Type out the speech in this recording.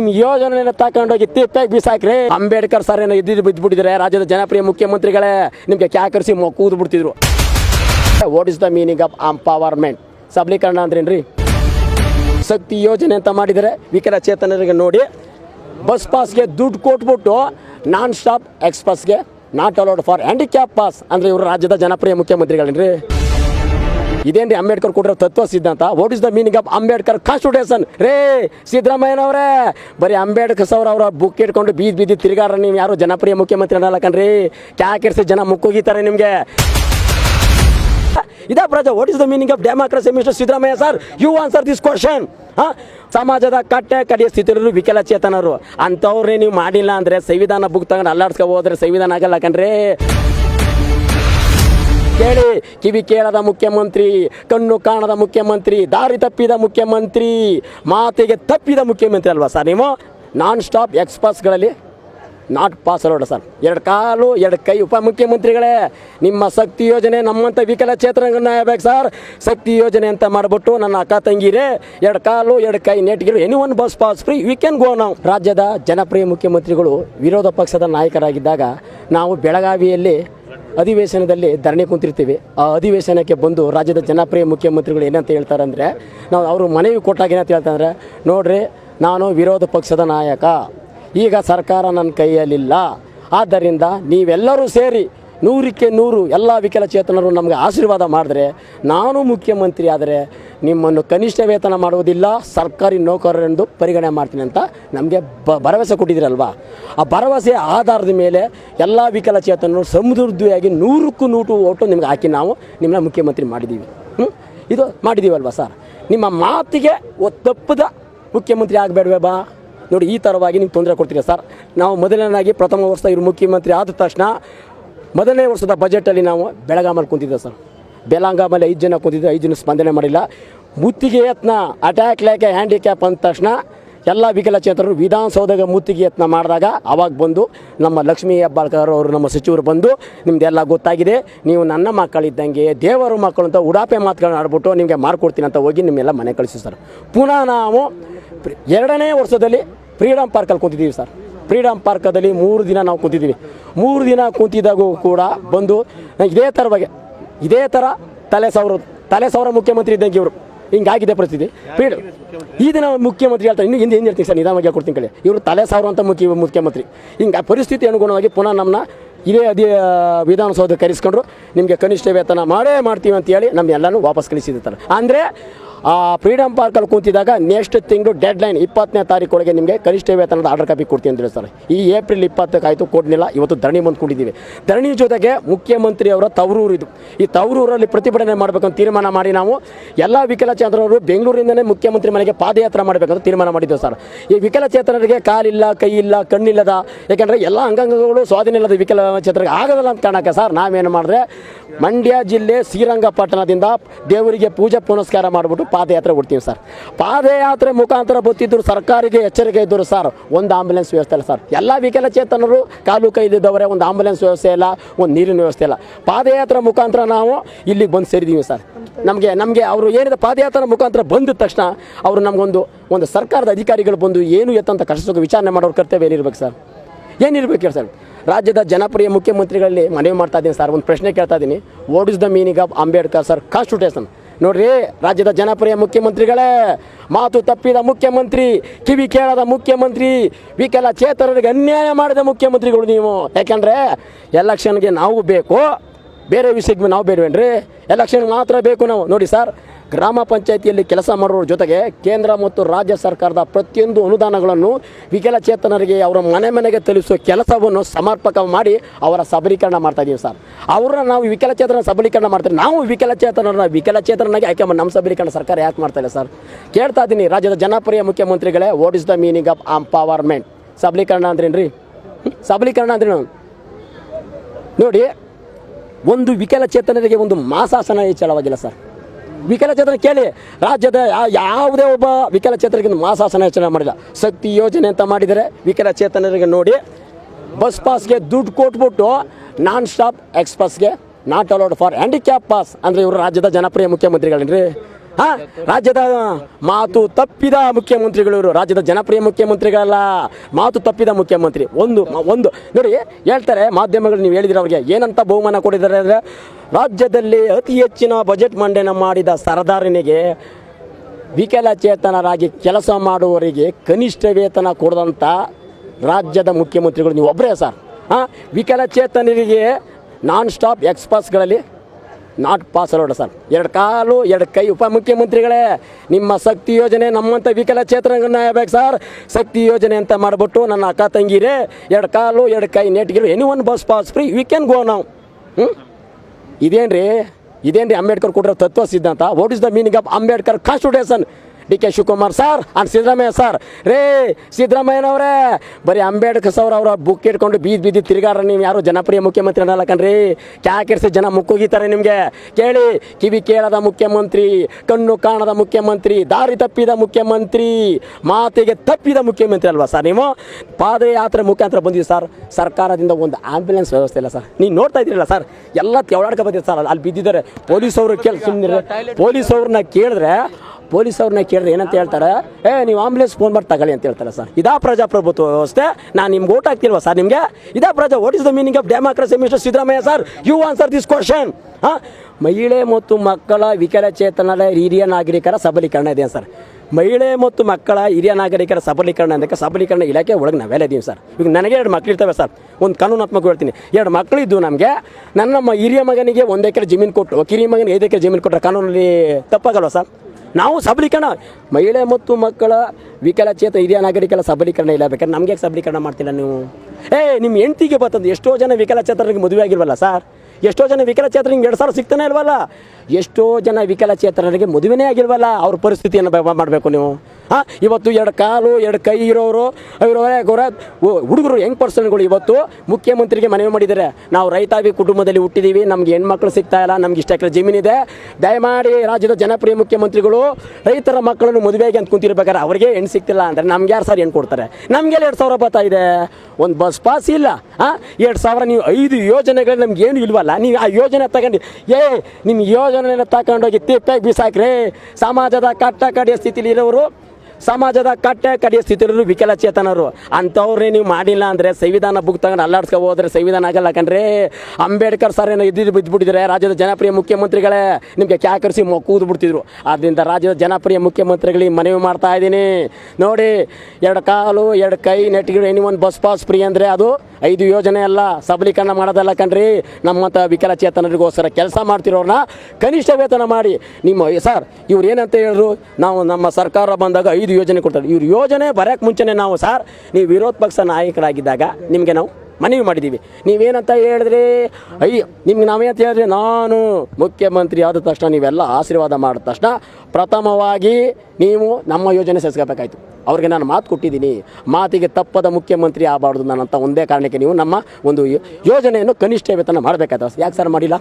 ತಕೊಂಡು ತಕೊಂಡೋಗಿ ತಿಪ್ಪಾಗಿ ಬಿಸಾಕ್ರಿ ಅಂಬೇಡ್ಕರ್ ಸರ್ ಏನೋ ಇದ್ದಿದ್ದು ಬಿದ್ದುಬಿಟ್ಟಿದ್ರೆ ರಾಜ್ಯದ ಜನಪ್ರಿಯ ಮುಖ್ಯಮಂತ್ರಿಗಳೇ ನಿಮಗೆ ಕ್ಯಾಕರಿಸಿ ಕೂದು ಬಿಡ್ತಿದ್ರು. What is the meaning of empowerment ಸಬಲೀಕರಣ ಅಂದ್ರೇನ್ರಿ? ಶಕ್ತಿ ಯೋಜನೆ ಅಂತ ಮಾಡಿದರೆ ವಿಕಲಚೇತನರಿಗೆ ನೋಡಿ. ಬಸ್ ಪಾಸ್ಗೆ ದುಡ್ಡು ಕೊಟ್ಬಿಟ್ಟು non stop ಎಕ್ಸ್ಪ್ರೆಸ್ಗೆ not allowed for handicap pass ಅಂದರೆ ಇವರು ರಾಜ್ಯದ ಜನಪ್ರಿಯ ಮುಖ್ಯಮಂತ್ರಿಗಳೇನ್ರಿ? ಇದೇನ್ರಿ ಅಂಬೇಡ್ಕರ್ ಕೊಟ್ಟಿರೋ ತತ್ವ ಸಿದ್ಧಾಂತ what is the meaning of Ambedkar constitution ರೇ, ಸಿದ್ದರಾಮಯ್ಯನವರೇ! ಬರೀ ಅಂಬೇಡ್ಕರ್ ಸರ್ ಅವರ ಬುಕ್ ಇಟ್ಕೊಂಡು ಬೀದಿ ಬೀದಿ ತಿರುಗಾರ ನೀವು ಯಾರು ಜನಪ್ರಿಯ ಮುಖ್ಯಮಂತ್ರಿ ಅನ್ನಲ್ಲ ಕಣ್ರಿ? ಕ್ಯಾಕೆರ್ಸಿ ಜನ ಮುಕ್ಕೋಗಿತಾರೆ ನಿಮಗೆ? ಇದೇ ಪ್ರಜ what is the meaning of democracy mister Siddaramaiah sir you answer this question ಸಮಾಜದ ಕಟ್ಟೆ ಕಡೆಯ ಸ್ಥಿತಿಯಲ್ಲೂ ವಿಕಲಚೇತನರು. ಅಂಥವ್ರೇ ನೀವು ಮಾಡಿಲ್ಲ ಅಂದರೆ ಸಂವಿಧಾನ ಬುಕ್ ತಗೊಂಡು ಅಲ್ಲಾಡ್ಸ್ಕೊ ಹೋದ್ರೆ ಸಂವಿಧಾನ ಆಗಲ್ಲ ಕಣ್ರಿ? ಕೇಳಿ. ಕಿವಿ ಕೇಳದ ಮುಖ್ಯಮಂತ್ರಿ, ಕಣ್ಣು ಕಾಣದ ಮುಖ್ಯಮಂತ್ರಿ, ದಾರಿ ತಪ್ಪಿದ ಮುಖ್ಯಮಂತ್ರಿ, ಮಾತಿಗೆ ತಪ್ಪಿದ ಮುಖ್ಯಮಂತ್ರಿ ಅಲ್ವಾ ಸರ್ ನೀವು? ನಾನ್ ಸ್ಟಾಪ್ ಎಕ್ಸ್ಪ್ರೆಸ್ಗಳಲ್ಲಿ ನಾಟ್ ಪಾಸ್ ಅಲೋಡ ಸರ್. ಎರಡು ಕಾಲು, ಎರಡು ಕೈ ಉಪಮುಖ್ಯಮಂತ್ರಿಗಳೇ ನಿಮ್ಮ ಶಕ್ತಿ ಯೋಜನೆ ನಮ್ಮಂಥ ವಿಕಲಚೇತನಗಳನ್ನ ಹೇಳ್ಬೇಕು ಸರ್. ಶಕ್ತಿ ಯೋಜನೆ ಅಂತ ಮಾಡಿಬಿಟ್ಟು ನನ್ನ ಅಕ್ಕ ತಂಗಿರೇ, ಎರಡು ಕಾಲು, ಎರಡು ಕೈ ನೆಟ್ಗಿರು any one bus pass free we can go ನಾವು ರಾಜ್ಯದ ಜನಪ್ರಿಯ ಮುಖ್ಯಮಂತ್ರಿಗಳು ವಿರೋಧ ಪಕ್ಷದ ನಾಯಕರಾಗಿದ್ದಾಗ ನಾವು ಬೆಳಗಾವಿಯಲ್ಲಿ ಅಧಿವೇಶನದಲ್ಲಿ ಧರಣಿ ಕುಂತಿರ್ತೀವಿ. ಆ ಅಧಿವೇಶನಕ್ಕೆ ಬಂದು ರಾಜ್ಯದ ಜನಪ್ರಿಯ ಮುಖ್ಯಮಂತ್ರಿಗಳು ಏನಂತ ಹೇಳ್ತಾರೆ ಅಂದರೆ ನಾವು ಅವರು ಮನವಿ ಕೊಟ್ಟಾಗ ಏನಂತ ಹೇಳ್ತಾರೆ ನೋಡ್ರಿ, ನಾನು ವಿರೋಧ ಪಕ್ಷದ ನಾಯಕ. ಈಗ ಸರ್ಕಾರ ನನ್ನ ಕೈಯಲ್ಲಿಲ್ಲ. ಆದ್ದರಿಂದ ನೀವೆಲ್ಲರೂ ಸೇರಿ ನೂರಕ್ಕೆ ನೂರು ಎಲ್ಲ ವಿಕಲಚೇತನರು ನಮಗೆ ಆಶೀರ್ವಾದ ಮಾಡಿದ್ರೆ, ನಾನು ಮುಖ್ಯಮಂತ್ರಿ ಆದರೆ ನಿಮ್ಮನ್ನು ಕನಿಷ್ಠ ವೇತನ ಮಾಡುವುದಿಲ್ಲ, ಸರ್ಕಾರಿ ನೌಕರರೆಂದು ಪರಿಗಣನೆ ಮಾಡ್ತೀನಿ ಅಂತ ನಮಗೆ ಬ, ಭರವಸೆ ಕೊಟ್ಟಿದ್ದೀರಲ್ವಾ? ಆ ಭರವಸೆ ಆಧಾರದ ಮೇಲೆ ಎಲ್ಲ ವಿಕಲಚೇತನರು ಸಮೃದ್ಧಿಯಾಗಿ ನೂರಕ್ಕೂ ನೂಟು ಓಟು ನಿಮ್ಗೆ ಹಾಕಿ ನಾವು ನಿಮ್ಮನ್ನ ಮುಖ್ಯಮಂತ್ರಿ ಮಾಡಿದ್ದೀವಿ. ಇದು ಮಾಡಿದ್ದೀವಲ್ವಾ ಸರ್? ನಿಮ್ಮ ಮಾತಿಗೆ ತಪ್ಪದ ಮುಖ್ಯಮಂತ್ರಿ ಆಗಬೇಡವೇ ಬಾ. ನೋಡಿ, ಈ ಥರವಾಗಿ ನಿಮ್ಗೆ ತೊಂದರೆ ಕೊಡ್ತೀರಾ ಸರ್? ನಾವು ಮೊದಲನೇದಾಗಿ ಪ್ರಥಮ ವರ್ಷ ಇವರು ಮುಖ್ಯಮಂತ್ರಿ ಆದ ತಕ್ಷಣ ಮೊದಲನೇ ವರ್ಷದ ಬಜೆಟಲ್ಲಿ ನಾವು ಬೆಳಗಾಮಲ್ಲಿ ಕುಂತಿದ್ದೆ ಸರ್. ಬೆಳಗಾಮಲ್ಲಿ ಐದು ಜನ ಕೂತಿದ್ದ ಐದು ಜನ ಸ್ಪಂದನೆ ಮಾಡಿಲ್ಲ. ಮುತ್ತಿಗೆ ಯತ್ನ ಅಟ್ಯಾಕ್ ಲೇಖೆ ಹ್ಯಾಂಡಿಕ್ಯಾಪ್ ಅಂದ ತಕ್ಷಣ ಎಲ್ಲ ವಿಕಲಚೇತನರು ವಿಧಾನಸೌಧಗೆ ಮುತ್ತಿಗೆ ಯತ್ನ ಮಾಡಿದಾಗ ಅವಾಗ ಬಂದು ನಮ್ಮ ಲಕ್ಷ್ಮೀ ಹೆಬ್ಬಾಳ್ಕರ್ ಅವರು, ನಮ್ಮ ಸಚಿವರು ಬಂದು ನಿಮ್ದೆಲ್ಲ ಗೊತ್ತಾಗಿದೆ. ನೀವು ನನ್ನ ಮಕ್ಕಳಿದ್ದಂಗೆ ದೇವರು ಮಕ್ಕಳು ಅಂತ ಉಡಾಪೆ ಮಾತುಗಳನ್ನ ಆಡ್ಬಿಟ್ಟು ನಿಮಗೆ ಮಾಡಿಕೊಡ್ತೀನಿ ಅಂತ ಹೋಗಿ ನಿಮ್ಮೆಲ್ಲ ಮನೆ ಕಳಿಸಿ ಸರ್. ಪುನಃ ನಾವು ಎರಡನೇ ವರ್ಷದಲ್ಲಿ ಫ್ರೀಡಮ್ ಪಾರ್ಕಲ್ಲಿ ಕೂತಿದ್ದೀವಿ ಸರ್. ಫ್ರೀಡಮ್ ಪಾರ್ಕದಲ್ಲಿ ಮೂರು ದಿನ ನಾವು ಕೂತಿದ್ದೀವಿ. ಮೂರು ದಿನ ಕೂತಿದ್ದಾಗೂ ಕೂಡ ಬಂದು ಇದೇ ಥರವಾಗಿ ಇದೇ ಥರ ತಲೆ ಸಾವಿರ ತಲೆ ಮುಖ್ಯಮಂತ್ರಿ ಇದ್ದಂಗೆ ಇವರು. ಹಿಂಗಾಗಿದೆ ಪರಿಸ್ಥಿತಿ. ಪೀಡ್, ಈ ದಿನ ಮುಖ್ಯಮಂತ್ರಿ ಹೇಳ್ತಾರೆ, ಇನ್ನು ಹಿಂದೆ ಏನು ಹೇಳ್ತೀನಿ ಸರ್, ನಿಧಾನವಾಗಿ ಕೊಡ್ತೀನಿ ಕಳೆ ಇವರು ತಲೆ ಸಾವಿರ ಅಂತ ಮುಖ್ಯ, ಮುಖ್ಯಮಂತ್ರಿ. ಹಿಂಗೆ ಪರಿಸ್ಥಿತಿ ಅನುಗುಣವಾಗಿ ಪುನಃ ನಮ್ಮನ್ನ ಇದೇ ಅದೇ ವಿಧಾನಸೌಧ ಕರೆಸ್ಕೊಂಡ್ರು, ನಿಮಗೆ ಕನಿಷ್ಠ ವೇತನ ಮಾಡೇ ಮಾಡ್ತೀವಿ ಅಂತ ಹೇಳಿ ನಮ್ಮೆಲ್ಲನೂ ವಾಪಸ್ ಕಳಿಸಿರ್ತಾರೆ ಅಂದರೆ ಆ ಫ್ರೀಡಮ್ ಪಾರ್ಕಲ್ಲಿ ಕೂತಿದಾಗ ನೆಕ್ಸ್ಟ್ ತಿಂಗಳು ಡೆಡ್ ಲೈನ್ ಇಪ್ಪತ್ತನೇ ತಾರೀಕೊಳಗೆ ನಿಮಗೆ ಕನಿಷ್ಠ ವೇತನದ ಆರ್ಡರ್ ಕಾಪಿ ಕೊಡ್ತೀನಿ ಅಂತ ಸರ್. ಈ ಏಪ್ರಿಲ್ ಇಪ್ಪತ್ತಕ್ಕೆ ಆಯಿತು ಕೊಡಲಿಲ್ಲ ಇವತ್ತು ಧರಣಿ ಬಂದ್ಕೊಂಡಿದ್ದೀವಿ ಧರಣಿ ಜೊತೆಗೆ ಮುಖ್ಯಮಂತ್ರಿ ಅವರ ತವರೂರು ಇದು. ಈ ತವರೂರಲ್ಲಿ ಪ್ರತಿಭಟನೆ ಮಾಡಬೇಕಂತ ತೀರ್ಮಾನ ಮಾಡಿ ನಾವು ಎಲ್ಲ ವಿಕಲಚೇತನರು ಬೆಂಗಳೂರಿಂದನೇ ಮುಖ್ಯಮಂತ್ರಿ ಮನೆಗೆ ಪಾದಯಾತ್ರೆ ಮಾಡಬೇಕಂತ ತೀರ್ಮಾನ ಮಾಡಿದ್ದೇವೆ ಸರ್. ಈ ವಿಕಲಚೇತನರಿಗೆ ಕಾಲಿಲ್ಲ ಕೈ ಇಲ್ಲ ಕಣ್ಣಿಲ್ಲದ, ಯಾಕೆಂದರೆ ಎಲ್ಲ ಅಂಗಾಂಗಗಳು ಸ್ವಾಧೀನ ಇಲ್ಲದ ವಿಕಲಚೇತನರಿಗೆ ಆಗೋದಿಲ್ಲ ಅಂತ ಕಾರಣಕ್ಕೆ ಸರ್ ನಾವೇನು ಮಾಡಿದ್ರೆ ಮಂಡ್ಯ ಜಿಲ್ಲೆ ಶ್ರೀರಂಗಪಟ್ಟಣದಿಂದ ದೇವರಿಗೆ ಪೂಜೆ ಪುನಸ್ಕಾರ ಮಾಡಿಬಿಟ್ಟು ಪಾದಯಾತ್ರೆ ಬಿಡ್ತೀವಿ ಸರ್. ಪಾದಯಾತ್ರೆ ಮುಖಾಂತರ ಬತ್ತಿದ್ರು ಸರ್ಕಾರಿಗೆ ಎಚ್ಚರಿಕೆ ಇದ್ದರು ಸರ್. ಒಂದು ಆಂಬುಲೆನ್ಸ್ ವ್ಯವಸ್ಥೆ ಇಲ್ಲ ಸರ್. ಎಲ್ಲ ವಿಕಲಚೇತನರು ಕಾಲು ಕೈದಿದ್ದವರೇ ಒಂದು ಆಂಬುಲೆನ್ಸ್ ವ್ಯವಸ್ಥೆ ಇಲ್ಲ, ಒಂದು ನೀರಿನ ವ್ಯವಸ್ಥೆ ಇಲ್ಲ. ಪಾದಯಾತ್ರೆ ಮುಖಾಂತರ ನಾವು ಇಲ್ಲಿಗೆ ಬಂದು ಸೇರಿದ್ದೀವಿ ಸರ್. ನಮಗೆ ನಮಗೆ ಅವರು ಏನಿದೆ ಪಾದಯಾತ್ರೆ ಮುಖಾಂತರ ಬಂದ ತಕ್ಷಣ ಅವರು ನಮಗೊಂದು, ಒಂದು ಸರ್ಕಾರದ ಅಧಿಕಾರಿಗಳು ಬಂದು ಏನು ಎತ್ತಂತ ಕಷ್ಟ ವಿಚಾರಣೆ ಮಾಡೋರು ಕರ್ತವ್ಯ ಏನಿರ್ಬೇಕು ಸರ್? ಏನಿರ್ಬೇಕು ಸರ್? ರಾಜ್ಯದ ಜನಪ್ರಿಯ ಮುಖ್ಯಮಂತ್ರಿಗಳಲ್ಲಿ ಮನವಿ ಮಾಡ್ತಾ ಇದ್ದೀನಿ ಸರ್, ಒಂದು ಪ್ರಶ್ನೆ ಕೇಳ್ತಾ ಇದ್ದೀನಿ. What is the meaning of Ambedkar sir constitution ನೋಡ್ರಿ, ರಾಜ್ಯದ ಜನಪ್ರಿಯ ಮುಖ್ಯಮಂತ್ರಿಗಳೇ, ಮಾತು ತಪ್ಪಿದ ಮುಖ್ಯಮಂತ್ರಿ, ಕಿವಿ ಕೇಳದ ಮುಖ್ಯಮಂತ್ರಿ, ವಿಕಲ ಚೇತನರಿಗೆ ಅನ್ಯಾಯ ಮಾಡಿದ ಮುಖ್ಯಮಂತ್ರಿಗಳು ನೀವು. ಯಾಕೆಂದರೆ ಎಲೆಕ್ಷನ್ಗೆ ನಾವು ಬೇಕು, ಬೇರೆ ವಿಷಯಕ್ಕೆ ನಾವು ಬೇಡವೇನ್ರಿ? ಎಲೆಕ್ಷನ್ಗೆ ಮಾತ್ರ ಬೇಕು ನಾವು. ನೋಡಿ ಸರ್ ಗ್ರಾಮ ಪಂಚಾಯಿತಿಯಲ್ಲಿ ಕೆಲಸ ಮಾಡುವ ಜೊತೆಗೆ ಕೇಂದ್ರ ಮತ್ತು ರಾಜ್ಯ ಸರ್ಕಾರದ ಪ್ರತಿಯೊಂದು ಅನುದಾನಗಳನ್ನು ವಿಕಲಚೇತನರಿಗೆ ಅವರ ಮನೆ ಮನೆಗೆ ತಲುಪಿಸುವ ಕೆಲಸವನ್ನು ಸಮರ್ಪಕ ಮಾಡಿ ಅವರ ಸಬಲೀಕರಣ ಮಾಡ್ತಾ ಇದ್ದೀವಿ ಸರ್. ಅವರ ನಾವು ವಿಕಲಚೇತನ ಸಬಲೀಕರಣ ಮಾಡ್ತೀವಿ. ನಾವು ವಿಕಲಚೇತನರನ್ನ ವಿಕಲಚೇತನನಾಗಿ ಆಯ್ಕೆ ನಮ್ಮ ಸಬಲೀಕರಣ ಸರ್ಕಾರ ಯಾಕೆ ಮಾಡ್ತಾ ಇಲ್ಲ ಸರ್? ಕೇಳ್ತಾ ಇದ್ದೀನಿ, ರಾಜ್ಯದ ಜನಪ್ರಿಯ ಮುಖ್ಯಮಂತ್ರಿಗಳೇ what is the meaning of empowerment ಸಬಲೀಕರಣ ಅಂದ್ರೇನ್ರಿ? ಸಬಲೀಕರಣ ಅಂದ್ರೇನು? ನೋಡಿ, ಒಂದು ವಿಕಲಚೇತನರಿಗೆ ಒಂದು ಮಾಸಾಸನ ಹೆಚ್ಚಳವಾಗಿಲ್ಲ ಸರ್. ವಿಕಲಚೇತನ ಕೇಳಿ, ರಾಜ್ಯದ ಯಾವುದೇ ಒಬ್ಬ ವಿಕಲಚೇತನರಿಗೆ ಒಂದು ಮಾಸಾಸನ ಹೆಚ್ಚಳ ಮಾಡಿಲ್ಲ. ಶಕ್ತಿ ಯೋಜನೆ ಅಂತ ಮಾಡಿದರೆ ವಿಕಲಚೇತನರಿಗೆ ನೋಡಿ. ಬಸ್ ಪಾಸ್ಗೆ ದುಡ್ಡು ಕೊಟ್ಬಿಟ್ಟು non stop ಎಕ್ಸ್ಪ್ರೆಸ್ಗೆ not allowed for handicap pass. ಅಂದರೆ ಇವರು ರಾಜ್ಯದ ಜನಪ್ರಿಯ ಮುಖ್ಯಮಂತ್ರಿಗಳೇನ್ರಿ? ಹಾಂ ರಾಜ್ಯದ ಮಾತು ತಪ್ಪಿದ ಮುಖ್ಯಮಂತ್ರಿಗಳು ರಾಜ್ಯದ ಜನಪ್ರಿಯ ಮುಖ್ಯಮಂತ್ರಿಗಳಲ್ಲ, ಮಾತು ತಪ್ಪಿದ ಮುಖ್ಯಮಂತ್ರಿ. ಒಂದು ಒಂದು. ನೋಡಿ, ಹೇಳ್ತಾರೆ ಮಾಧ್ಯಮಗಳು, ನೀವು ಹೇಳಿದ್ರೆ ಅವ್ರಿಗೆ ಏನಂತ ಬಹುಮಾನ ಕೊಡಿದ್ದಾರೆ ಅಂದರೆ, ರಾಜ್ಯದಲ್ಲಿ ಅತಿ ಹೆಚ್ಚಿನ ಬಜೆಟ್ ಮಂಡನೆ ಮಾಡಿದ ಸರದಾರನಿಗೆ ವಿಕಲಚೇತನರಾಗಿ ಕೆಲಸ ಮಾಡುವವರಿಗೆ ಕನಿಷ್ಠ ವೇತನ ಕೊಡದಂಥ ರಾಜ್ಯದ ಮುಖ್ಯಮಂತ್ರಿಗಳು. ನೀವು ಒಬ್ಬರೇ ಸರ್ ಹಾಂ ವಿಕಲಚೇತನರಿಗೆ ನಾನ್ ಸ್ಟಾಪ್ ಎಕ್ಸ್ಪ್ರೆಸ್ಗಳಲ್ಲಿ ನಾಟ್ ಪಾಸ್ ಅಲೋಡ ಸರ್. ಎರಡು ಕಾಲು, ಎರಡು ಕೈ. ಉಪಮುಖ್ಯಮಂತ್ರಿಗಳೇ ನಿಮ್ಮ ಶಕ್ತಿ ಯೋಜನೆ ನಮ್ಮಂಥ ವಿಕಲಚೇತನಗಳನ್ನ ಬೇಕು ಸರ್. ಶಕ್ತಿ ಯೋಜನೆ ಅಂತ ಮಾಡಿಬಿಟ್ಟು ನನ್ನ ಅಕ್ಕ ತಂಗಿರೇ, ಎರಡು ಕಾಲು, ಎರಡು ಕೈ ನೆಟ್ಗಿರು any one bus pass free we can go ನಾವು ಹ್ಞೂ ಇದೇನ್ರಿ? ಇದೇನ್ರಿ ಅಂಬೇಡ್ಕರ್ ಕೊಟ್ಟಿರೋ ತತ್ವ ಸಿದ್ಧಾಂತ? What is the meaning of Ambedkar constitution D K Shivakumar sir and Siddaramaiah sir. ರೇ, ಸಿದ್ದರಾಮಯ್ಯನವರೇ, ಬರೀ ಅಂಬೇಡ್ಕರ್ ಸರ್ ಅವರ ಬುಕ್ ಇಟ್ಕೊಂಡು ಬೀದಿ ಬೀದಿ ತಿರುಗಾರ ನೀವು ಯಾರು ಜನಪ್ರಿಯ ಮುಖ್ಯಮಂತ್ರಿ ಅನ್ನಲ್ಲ ಕಣ್ರಿ. ಕ್ಯಾಕೆರ್ಸಿ ಜನ ಮುಕ್ಕುಗಿತಾರೆ ನಿಮಗೆ. ಕೇಳಿ, ಕಿವಿ ಕೇಳದ ಮುಖ್ಯಮಂತ್ರಿ, ಕಣ್ಣು ಕಾಣದ ಮುಖ್ಯಮಂತ್ರಿ, ದಾರಿ ತಪ್ಪಿದ ಮುಖ್ಯಮಂತ್ರಿ, ಮಾತಿಗೆ ತಪ್ಪಿದ ಮುಖ್ಯಮಂತ್ರಿ ಅಲ್ವಾ ಸರ್ ನೀವು? ಪಾದಯಾತ್ರೆ ಮುಖಾಂತರ ಬಂದಿದ್ದೀವಿ ಸರ್. ಸರ್ಕಾರದಿಂದ ಒಂದು ಆಂಬ್ಯುಲೆನ್ಸ್ ವ್ಯವಸ್ಥೆ ಇಲ್ಲ ಸರ್. ನೀವು ನೋಡ್ತಾ ಇದ್ದೀರಲ್ಲ ಸರ್, ಎಲ್ಲ ತೆವಳಾಡ್ಕೊ ಬಂದಿದೆ ಸರ್. ಅಲ್ಲಿ ಬಿದ್ದಿದ್ದಾರೆ. ಪೊಲೀಸ್ ಅವರು ಕೇಳಿ ಸುಮ್ಮನೆ ಪೊಲೀಸ್ ಅವ್ರನ್ನ ಕೇಳಿದ್ರೆ ಪೊಲೀಸ್ ಅವ್ರನ್ನ ಕೇಳಿದ್ರೆ ಏನಂತ ಹೇಳ್ತಾರೆ, ಏ, ನೀವು ಆಂಬುಲೆನ್ಸ್ ಫೋನ್ ಮಾಡಿ ತಗೊಳ್ಳಿ ಅಂತ ಹೇಳ್ತಾರೆ ಸರ್. ಇದಾ ಪ್ರಜಾಪ್ರಭುತ್ವ ವ್ಯವಸ್ಥೆ, ನಾನು ನಿಮ್ಗೆ ಓಟ್ ಹಾಕ್ತಿಲ್ವಾ ಸರ್ ನಿಮಗೆ? ಇದಾ ಪ್ರಜಾ what is the meaning of democracy mister Siddaramaiah sir you answer this question ಹಾಂ? ಮಹಿಳೆ ಮತ್ತು ಮಕ್ಕಳ ವಿಕಲಚೇತನರ ಹಿರಿಯ ನಾಗರಿಕರ ಸಬಲೀಕರಣ ಇದೆ ಸರ್. ಮಹಿಳೆ ಮತ್ತು ಮಕ್ಕಳ ಹಿರಿಯ ನಾಗರಿಕರ ಸಬಲೀಕರಣ ಅಂದಕ್ಕೆ ಸಬಲೀಕರಣ ಇಲಾಖೆ ಒಳಗೆ ನಾವೆಲ್ಲ ಇದ್ದೀವಿ ಸರ್. ಈಗ ನನಗೆ ಎರಡು ಮಕ್ಕಳು ಇರ್ತವೆ ಸರ್. ಒಂದು ಕಾನೂನಾತ್ಮಕ ಹೇಳ್ತೀನಿ. ಎರಡು ಮಕ್ಕಳಿದ್ದು ನಮಗೆ, ನನ್ನ ಹಿರಿಯ ಮಗನಿಗೆ ಒಂದು ಎಕರೆ ಜಮೀನು ಕೊಟ್ಟು, ಕಿರಿಯ ಮಗನಿಗೆ ಐದು ಎಕರೆ ಜಮೀನು ಕೊಟ್ಟರೆ ಕಾನೂನಲ್ಲಿ ತಪ್ಪಾಗಲ್ವಾ ಸರ್? ನಾವು ಸಬಲೀಕರಣ. ಮಹಿಳೆ ಮತ್ತು ಮಕ್ಕಳ ವಿಕಲಚೇತ ಹಿರಿಯ ನಾಗರಿಕರ ಸಬಲೀಕರಣ ಇಲ್ಲ ಬೇಕಾದ್ರೆ ನಮಗೆ ಸಬಲೀಕರಣ ಮಾಡ್ತಿಲ್ಲ ನೀವು? ಏ ನಿಮ್ಮ ಹೆಂಡತಿಗೆ ಬರ್ತದೆ. ಎಷ್ಟೋ ಜನ ವಿಕಲಚೇತನರಿಗೆ ಮದುವೆ ಆಗಿಲ್ವಲ್ಲ ಸರ್? ಎಷ್ಟೋ ಜನ ವಿಕಲಚೇತನಿಗೆ ಎರಡು ಸಾವಿರ ಸಿಗ್ತಾನೆ ಇಲ್ವಲ್ಲ? ಎಷ್ಟೋ ಜನ ವಿಕಲಚೇತನರಿಗೆ ಮದುವೆನೇ ಆಗಿಲ್ವಲ್ಲ? ಅವ್ರ ಪರಿಸ್ಥಿತಿಯನ್ನು ಮಾಡಬೇಕು ನೀವು. ಹಾಂ? ಇವತ್ತು ಎರಡು ಕಾಲು, ಎರಡು ಕೈ ಇರೋರು ಇವರವರೇ ಅವರ ಹುಡುಗರು ಹೆಂಗ್ ಪರ್ಸನ್ಗಳು ಇವತ್ತು? ಮುಖ್ಯಮಂತ್ರಿಗೆ ಮನವಿ ಮಾಡಿದ್ದಾರೆ. ನಾವು ರೈತಾಪಿ ಕುಟುಂಬದಲ್ಲಿ ಹುಟ್ಟಿದ್ದೀವಿ ನಮ್ಗೆ ಹೆಣ್ಮಕ್ಳು ಸಿಗ್ತಾ ಇಲ್ಲ, ನಮ್ಗೆ ಇಷ್ಟ ಎಕರೆ ಜಮೀನಿದೆ ದಯಮಾಡಿ ರಾಜ್ಯದ ಜನಪ್ರಿಯ ಮುಖ್ಯಮಂತ್ರಿಗಳು, ರೈತರ ಮಕ್ಕಳನ್ನು ಮದುವೆಗೆ ಅಂತ ಕುಂತಿರ್ಬೇಕಾದ್ರೆ ಅವರಿಗೆ ಹೆಣ್ಣು ಸಿಗ್ತಿಲ್ಲ ಅಂದರೆ ನಮ್ಗೆ ಯಾರು ಸರ್ ಹೆಣ್ಣು ಕೊಡ್ತಾರೆ? ನಮಗೆಲ್ಲ ಎರಡು ಸಾವಿರ ಬರ್ತಾ ಇದೆ? ಒಂದು ಬಸ್ ಪಾಸ್ ಇಲ್ಲ, ಹಾಂ? ಎರಡು ಸಾವಿರ ನೀವು ಐದು ಯೋಜನೆಗಳು ನಮ್ಗೆ ಏನು ಇಲ್ವಲ್ಲ, ನೀವು ಆ ಯೋಜನೆ ತಗೊಂಡು, ಏ ನಿಮ್ಮ ಯೋಜನೆಯನ್ನು ತಗೊಂಡೋಗಿ ತಿಪ್ಪಾಗಿ ಬಿಸಾಕ್ರಿ. ಸಮಾಜದ ಕಟ್ಟ ಕಡೆಯ ಸ್ಥಿತಿಲಿ ಇರೋರು ಸಮಾಜದ ಕಟ್ಟೆ ಕಡೆಯ ಸ್ಥಿತಿಯಲ್ಲೂ ವಿಕಲಚೇತನರು ಅಂಥವ್ರನ್ನೇ ನೀವು ಮಾಡಿಲ್ಲ ಅಂದರೆ ಸಂವಿಧಾನ ಬುಕ್ ತಗೊಂಡು ಅಲ್ಲಾಡ್ಸ್ಕೊ ಹೋದ್ರೆ ಸಂವಿಧಾನ ಆಗಲ್ಲ ಕಣ್ರಿ. ಅಂಬೇಡ್ಕರ್ ಸರ್ ಏನೋ ಇದ್ದಿದ್ದು ಬಿದ್ದುಬಿಟ್ಟಿದ್ರೆ ರಾಜ್ಯದ ಜನಪ್ರಿಯ ಮುಖ್ಯಮಂತ್ರಿಗಳೇ ನಿಮಗೆ ಕ್ಯಾಕರಿಸಿ ಕೂದು ಬಿಡ್ತಿದ್ರು. ಆದ್ದರಿಂದ ರಾಜ್ಯದ ಜನಪ್ರಿಯ ಮುಖ್ಯಮಂತ್ರಿಗಳಿಗೆ ಮನವಿ ಮಾಡ್ತಾ ಇದ್ದೀನಿ. ನೋಡಿ, ಎರಡು ಕಾಲು, ಎರಡು ಕೈ, ನೆಟ್ಟಿಗೆ ಎನಿ ಒಂದು ಬಸ್ ಪಾಸ್ ಫ್ರೀ ಅಂದರೆ ಅದು ಐದು ಯೋಜನೆ ಅಲ್ಲ ಸಬಲೀಕರಣ ಮಾಡೋದಲ್ಲ ಕಣ್ರಿ. ನಮ್ಮಂಥ ವಿಕಲಚೇತನರಿಗೋಸ್ಕರ ಕೆಲಸ ಮಾಡ್ತಿರೋರನ್ನ ಕನಿಷ್ಠ ವೇತನ ಮಾಡಿ. ನಿಮ್ಮ ಸರ್, ಇವ್ರು ಏನಂತ ಹೇಳಿದ್ರು ನಾವು ನಮ್ಮ ಸರ್ಕಾರ ಬಂದಾಗ ಐದು ಯೋಜನೆ ಕೊಡ್ತಾರೆ. ಇವ್ರ ಯೋಜನೆ ಬರೋಕ್ಕೆ ಮುಂಚೆನೇ ನಾವು, ಸರ್, ನೀವು ವಿರೋಧ ಪಕ್ಷ ನಾಯಕರಾಗಿದ್ದಾಗ ನಿಮಗೆ ನಾವು ಮನವಿ ಮಾಡಿದ್ದೀವಿ. ನೀವೇನಂತ ಹೇಳಿದ್ರೆ? ಅಯ್ಯೋ, ನಿಮ್ಗೆ ನಾವೇಂತ ಹೇಳಿದ್ರೆ ನಾನು ಮುಖ್ಯಮಂತ್ರಿ ಆದ ತಕ್ಷಣ ನೀವೆಲ್ಲ ಆಶೀರ್ವಾದ ಮಾಡಿದ ತಕ್ಷಣ ಪ್ರಥಮವಾಗಿ ನೀವು ನಮ್ಮ ಯೋಜನೆ ಸೇರಿಸ್ಕೋಬೇಕಾಯ್ತು ಅವ್ರಿಗೆ ನಾನು ಮಾತು ಕೊಟ್ಟಿದ್ದೀನಿ. ಮಾತಿಗೆ ತಪ್ಪದ ಮುಖ್ಯಮಂತ್ರಿ ಆಗಬಾರ್ದು ನಾನಂತ ಒಂದೇ ಕಾರಣಕ್ಕೆ ನೀವು ನಮ್ಮ ಒಂದು ಯೋಜನೆಯನ್ನು ಕನಿಷ್ಠ ವೇತನ ಮಾಡಬೇಕಾಯ್ತು. ಯಾಕೆ ಸರ್ ಮಾಡಿಲ್ಲ?